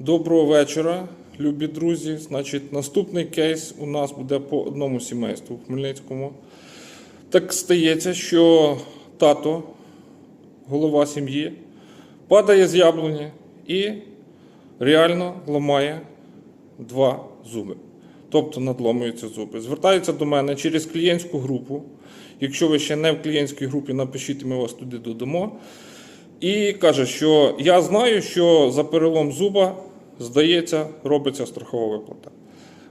Доброго вечора, любі друзі. Значить, наступний кейс у нас буде по одному сімейству в Хмельницькому. Так стається, що тато, голова сім'ї, падає з яблуні і реально ламає два зуби. Тобто надломуються зуби. Звертається до мене через клієнтську групу. Якщо ви ще не в клієнтській групі, напишіть, ми вас туди додамо. І каже, що я знаю, що за перелом зуба, здається, робиться страхова виплата.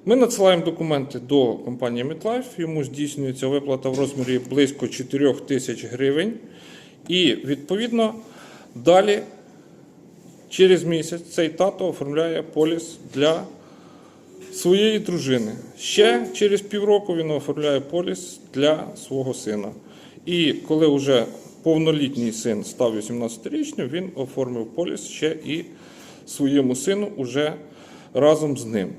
Ми надсилаємо документи до компанії MetLife, йому здійснюється виплата в розмірі близько 4 тисяч гривень. І відповідно далі, через місяць, цей тато оформляє поліс для своєї дружини. Ще через півроку він оформляє поліс для свого сина. І коли вже повнолітній син став 18-річним, він оформив поліс ще і своєму сину уже разом з ним.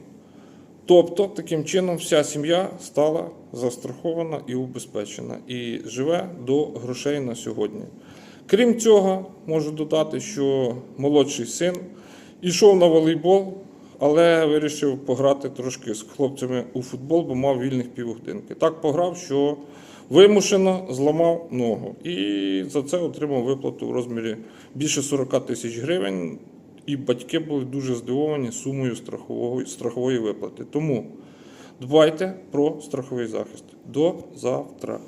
Тобто, таким чином, вся сім'я стала застрахована і убезпечена і живе до грошей на сьогодні. Крім цього, можу додати, що молодший син ішов на волейбол, але вирішив пограти трошки з хлопцями у футбол, бо мав вільних півгодинки. Так пограв, що вимушено зламав ногу. І за це отримав виплату в розмірі більше 40 тисяч гривень. І батьки були дуже здивовані сумою страхової, страхової виплати. Тому дбайте про страховий захист. До завтра.